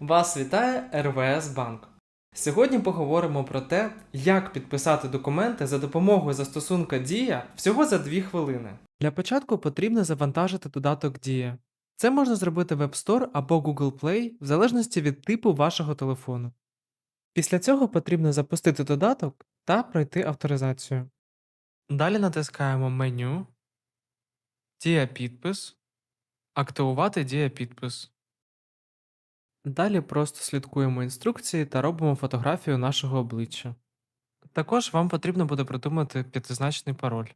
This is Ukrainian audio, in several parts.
Вас вітає РВС Банк. Сьогодні поговоримо про те, як підписати документи за допомогою застосунка Дія всього за 2 хвилини. Для початку потрібно завантажити додаток Дія. Це можна зробити в App Store або Google Play в залежності від типу вашого телефону. Після цього потрібно запустити додаток та пройти авторизацію. Далі натискаємо меню, Дія підпис, активувати Дія підпис. Далі просто слідкуємо інструкції та робимо фотографію нашого обличчя. Також вам потрібно буде придумати п'ятизначний пароль.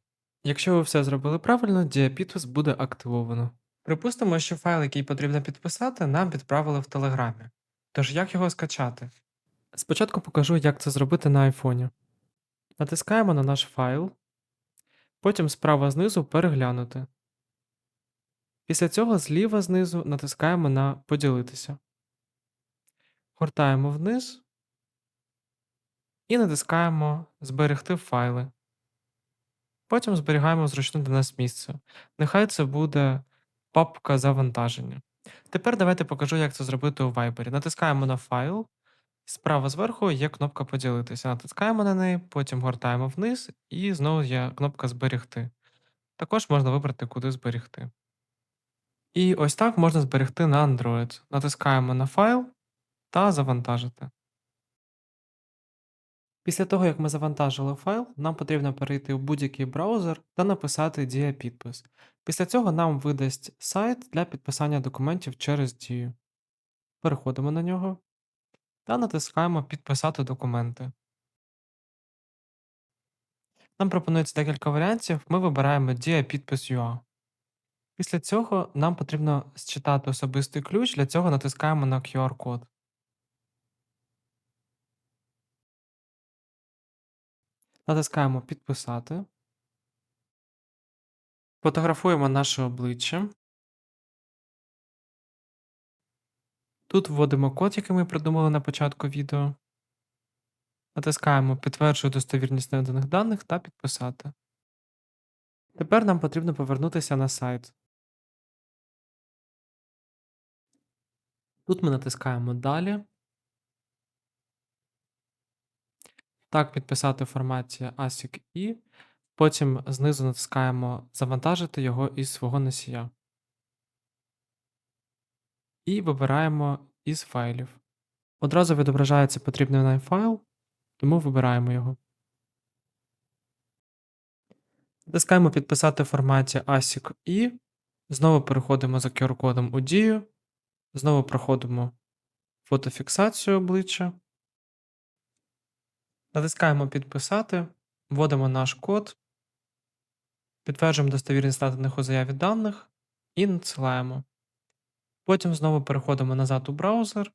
Якщо ви все зробили правильно, діапідпис буде активовано. Припустимо, що файл, який потрібно підписати, нам відправили в Телеграмі. Тож як його скачати? Спочатку покажу, як це зробити на айфоні. Натискаємо на наш файл, потім справа знизу переглянути. Після цього зліва знизу натискаємо на поділитися. Гортаємо вниз і натискаємо Зберегти файли. Потім зберігаємо зручне для нас місце. Нехай це буде папка завантаження. Тепер давайте покажу, як це зробити у Viber. Натискаємо на файл. Справа зверху є кнопка поділитися. Натискаємо на неї, потім гортаємо вниз, і знову є кнопка Зберегти. Також можна вибрати, куди зберегти. І ось так можна зберегти на Android. Натискаємо на файл та завантажити. Після того, як ми завантажили файл, нам потрібно перейти в будь-який браузер та написати Дія підпис. Після цього нам видасть сайт для підписання документів через Дію. Переходимо на нього та натискаємо Підписати документи. Нам пропонується декілька варіантів. Ми вибираємо Дія підпис UA. Після цього нам потрібно считати особистий ключ, для цього натискаємо на QR-код. Натискаємо Підписати. Фотографуємо наше обличчя. Тут вводимо код, який ми придумали на початку відео. Натискаємо Підтверджую достовірність наданих даних та підписати. Тепер нам потрібно повернутися на сайт. Тут ми натискаємо Далі. Так, підписати форматі ASIC і потім знизу натискаємо Завантажити його із свого носія. І вибираємо із файлів. Одразу відображається потрібний нам файл, тому вибираємо його. Натискаємо Підписати в форматі ASIC і знову переходимо за QR-кодом у дію, знову проходимо фотофіксацію обличчя. Натискаємо Підписати, вводимо наш код, підтверджуємо достовірність наданих у заяві даних і надсилаємо. Потім знову переходимо назад у браузер.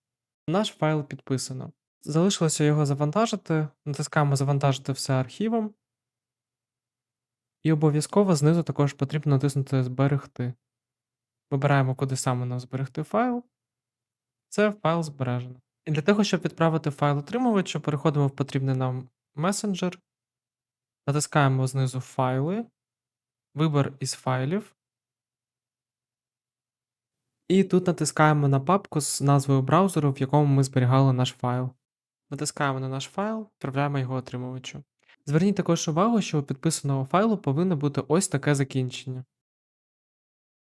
Наш файл підписано. Залишилося його завантажити. Натискаємо Завантажити все архівом. І обов'язково знизу також потрібно натиснути Зберегти. Вибираємо, куди саме нам зберегти файл. Це файл збережено. І для того, щоб відправити файл отримувачу, переходимо в потрібний нам месенджер, натискаємо знизу Файли, вибір із файлів. І тут натискаємо на папку з назвою браузеру, в якому ми зберігали наш файл. Натискаємо на наш файл, відправляємо його отримувачу. Зверніть також увагу, що у підписаного файлу повинно бути ось таке закінчення.